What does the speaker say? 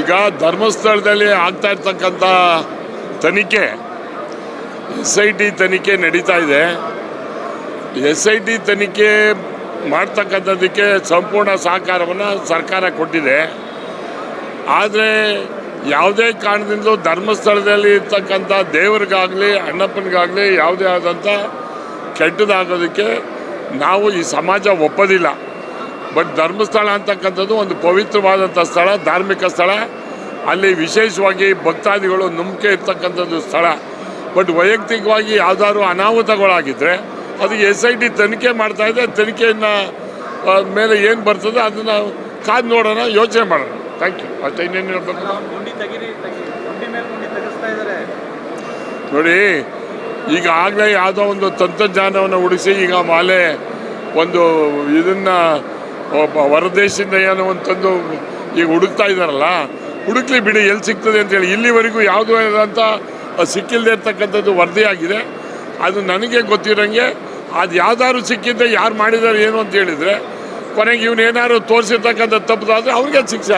ಈಗ ಧರ್ಮಸ್ಥಳದಲ್ಲಿ ಆಗ್ತಾ ಇರ್ತಕ್ಕಂಥ ತನಿಖೆ, ಎಸ್ ಐ ಟಿ ತನಿಖೆ ನಡೀತಾ ಇದೆ. ಎಸ್ ಐ ಟಿ ತನಿಖೆ ಮಾಡ್ತಕ್ಕಂಥದ್ದಕ್ಕೆ ಸಂಪೂರ್ಣ ಸಹಕಾರವನ್ನು ಸರ್ಕಾರ ಕೊಟ್ಟಿದೆ. ಆದರೆ ಯಾವುದೇ ಕಾರಣದಿಂದಲೂ ಧರ್ಮಸ್ಥಳದಲ್ಲಿ ಇರ್ತಕ್ಕಂಥ ದೇವರಿಗಾಗಲಿ, ಅಣ್ಣಪ್ಪನಿಗಾಗಲಿ ಯಾವುದೇ ಆದಂಥ ಕೆಟ್ಟದಾಗೋದಕ್ಕೆ ನಾವು ಈ ಸಮಾಜ ಒಪ್ಪೋದಿಲ್ಲ. ಬಟ್ ಧರ್ಮಸ್ಥಳ ಅಂತಕ್ಕಂಥದ್ದು ಒಂದು ಪವಿತ್ರವಾದಂಥ ಸ್ಥಳ ಧಾರ್ಮಿಕ ಸ್ಥಳ. ಅಲ್ಲಿ ವಿಶೇಷವಾಗಿ ಭಕ್ತಾದಿಗಳು ನಂಬಿಕೆ ಇರ್ತಕ್ಕಂಥದ್ದು ಸ್ಥಳ. ಬಟ್ ವೈಯಕ್ತಿಕವಾಗಿ ಯಾವ್ದಾದ್ರು ಅನಾಹುತಗಳಾಗಿದ್ದರೆ ಅದಕ್ಕೆ ಎಸ್ ಐ ಟಿ ತನಿಖೆ ಮಾಡ್ತಾ ಇದೆ. ತನಿಖೆಯನ್ನು ಮೇಲೆ ಏನು ಬರ್ತದೆ ಅದನ್ನು ಕಾದು ನೋಡೋಣ ಯೋಚನೆ ಮಾಡೋಣ. ಥ್ಯಾಂಕ್ ಯು ಅಷ್ಟೇ ಇನ್ನೇನು ಹೇಳ್ಬೇಕು? ನೋಡಿ ಈಗ ಆಗಲೇ ಯಾವುದೋ ಒಂದು ತಂತ್ರಜ್ಞಾನವನ್ನು ಉಡಿಸಿ ಈಗ ಮಾಲೆ ಒಂದು ಇದನ್ನು ಹೊರದೇಶದಿಂದ ಏನೋ ಒಂದು ತಂದು ಈಗ ಹುಡುಕ್ತಾ ಇದ್ದಾರಲ್ಲ, ಹುಡುಕ್ಲಿ ಬಿಡಿ, ಎಲ್ಲಿ ಸಿಗ್ತದೆ ಅಂತೇಳಿ ಇಲ್ಲಿವರೆಗೂ ಯಾವುದೋ ಅಂತ ಸಿಕ್ಕಿಲ್ಲದೆ ಇರ್ತಕ್ಕಂಥದ್ದು ವರದಿಯಾಗಿದೆ ಅದು ನನಗೆ ಗೊತ್ತಿರೋಂಗೆ ಅದು ಯಾವ್ದಾದ್ರು ಸಿಕ್ಕಿದ್ದೆ ಯಾರು ಮಾಡಿದ್ದಾರೆ ಏನು ಅಂತ ಹೇಳಿದರೆ ಕೊನೆಗೆ ಇವನೇನಾದ್ರು ತೋರಿಸಿರ್ತಕ್ಕಂಥ ತಪ್ಪದಾದರೆ ಅವ್ರಿಗೆ ಶಿಕ್ಷೆ